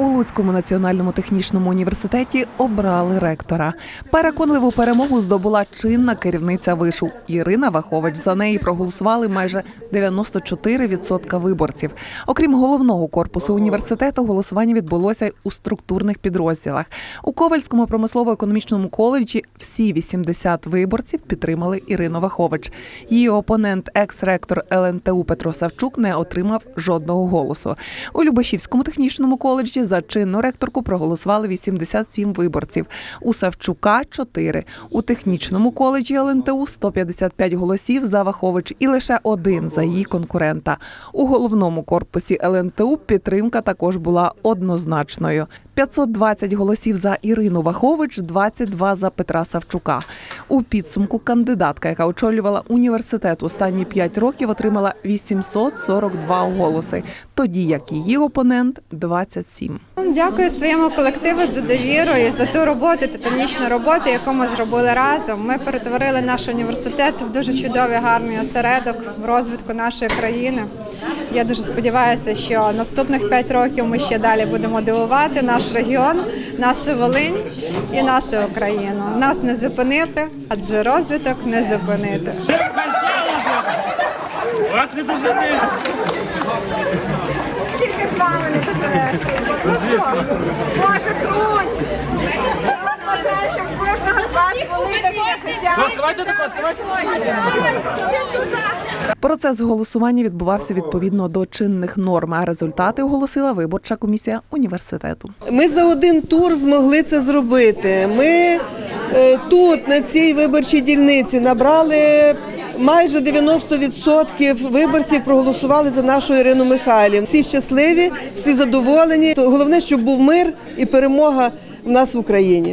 У Луцькому національному технічному університеті обрали ректора. Переконливу перемогу здобула чинна керівниця вишу Ірина Вахович. За неї проголосували майже 94% виборців. Окрім головного корпусу університету, голосування відбулося й у структурних підрозділах. У Ковальському промислово-економічному коледжі всі 80 виборців підтримали Ірину Вахович. Її опонент, екс-ректор ЛНТУ Петро Савчук, не отримав жодного голосу. У Любашівському технічному коледжі за чинну ректорку проголосували 87 виборців. У Савчука 4. У технічному коледжі ЛНТУ 155 голосів за Вахович і лише один за її конкурента. У головному корпусі ЛНТУ підтримка також була однозначною. 520 голосів за Ірину Вахович, 22 за Петра Савчука. У підсумку кандидатка, яка очолювала університет останні 5 років, отримала 842 голоси, тоді як її опонент 27. Дякую своєму колективу за довіру і за ту роботу, титанічну роботу, яку ми зробили разом. Ми перетворили наш університет в дуже чудовий гарний осередок в розвитку нашої країни. Я дуже сподіваюся, що наступних п'ять років ми ще далі будемо дивувати наш регіон, нашу Волинь і нашу Україну. Нас не зупинити, адже розвиток не зупинити. Вас не дожени! Тільки з вами не доживеш. Боже, круть! Я вам бажаю, щоб кожного з вас були такі життя. Давайте вас, давайте! Процес голосування відбувався відповідно до чинних норм, а результати оголосила виборча комісія університету. Ми за один тур змогли це зробити. Ми е, тут, на цій виборчій дільниці, набрали майже 90% виборців, проголосували за нашу Ірину Михайлівну. Всі щасливі, всі задоволені. То Головне, щоб був мир і перемога в нас в Україні.